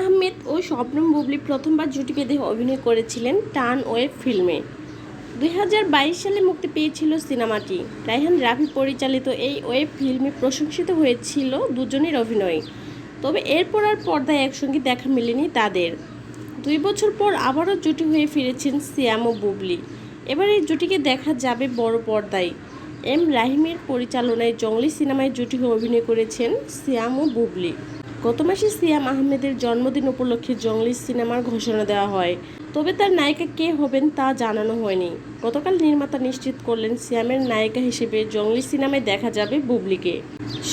আহমেদ ও শবনম বুবলি প্রথমবার জুটি বেঁধে অভিনয় করেছিলেন টান ওয়েব ফিল্মে। দুই হাজার বাইশ সালে মুক্তি পেয়েছিল সিনেমাটি। রায়হান রাফি পরিচালিত এই ওয়েব ফিল্মে প্রশংসিত হয়েছিল দুজনের অভিনয়। তবে এরপর আর পর্দায় একসঙ্গে দেখা মেলেনি তাদের। দুই বছর পর আবারও জুটি হয়ে ফিরেছেন সিয়াম ও বুবলি। এবার এই জুটিকে দেখা যাবে বড় পর্দায়। এম রাহিমের পরিচালনায় জঙ্গলি সিনেমায় জুটি হয়ে অভিনয় করেছেন সিয়াম ও বুবলি। গত মাসে সিয়াম আহমেদের জন্মদিন উপলক্ষে জঙ্গলি সিনেমার ঘোষণা দেওয়া হয়। তবে তার নায়িকা কে হবেন তা জানানো হয়নি। গতকাল নির্মাতা নিশ্চিত করলেন সিয়ামের নায়িকা হিসেবে জঙ্গলি সিনেমায় দেখা যাবে বুবলিকে।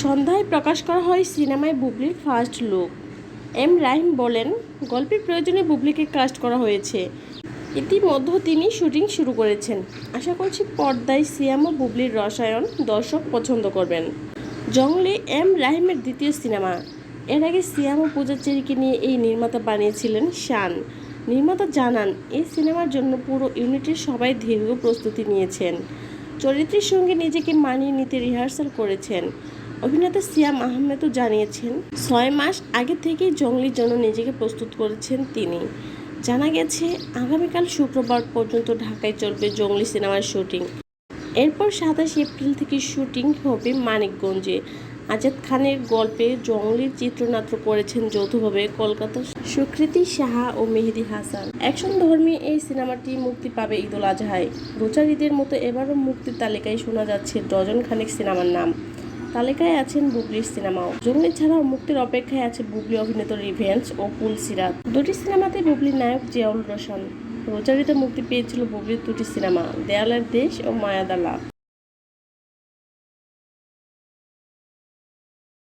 সন্ধ্যায় প্রকাশ করা হয় সিনেমায় বুবলির ফার্স্ট লুক এম রাহিম বলেন, গল্পের প্রয়োজনে বুবলিকে কাস্ট করা হয়েছে। ইতিমধ্যে তিনি শুটিং শুরু করেছেন। আশা করছি পর্দায় সিয়াম ও বুবলির রসায়ন দর্শক পছন্দ করবেন। জঙ্গলে এম রাহিমের দ্বিতীয় সিনেমা। এর আগে সিয়াম ও পূজাচেরিকে নিয়ে এই নির্মাতা বানিয়েছিলেন শান। নির্মাতা জানান এই সিনেমার জন্য পুরো ইউনিটের সবাই দীর্ঘ প্রস্তুতি নিয়েছেন। চরিত্রের সঙ্গে নিজেকে মানিয়ে নিতে রিহার্সাল করেছেন। অভিনেতা সিয়াম আহমেদও জানিয়েছেন, ছয় মাস আগে থেকেই জঙ্গলির জন্য নিজেকে প্রস্তুত করেছেন তিনি। জানা গেছে, আগামীকাল শুক্রবার পর্যন্ত ঢাকায় চলবে জঙ্গলি সিনেমার শুটিং। এরপর সাতাশ এপ্রিল থেকে শুটিং হবে মানিকগঞ্জে। আজাদ খানের গল্পে জঙ্গলির চিত্রনাট্য করেছেন যৌথভাবে কলকাতা সুকৃতি সাহা ও মেহেদি হাসান। অ্যাকশন ধর্মী এই সিনেমাটি মুক্তি পাবে ঈদুল আজহায়। রোজার ঈদের মতো এবারও মুক্তির তালিকায় শোনা যাচ্ছে ডজন খানেক সিনেমার নাম। তালিকায় আছেন বুবলির সিনেমাও। জঙ্গলি ছাড়াও মুক্তির অপেক্ষায় আছে বুবলি অভিনীত রিভেঞ্জ ও পুল সিরাত। দুটি সিনেমাতে বুবলির নায়ক জিয়াউল রোশন। রোজারিতে মুক্তি পেয়েছিল বুবলির দুটি সিনেমা, দেয়ালের দেশ ও মায়াদালা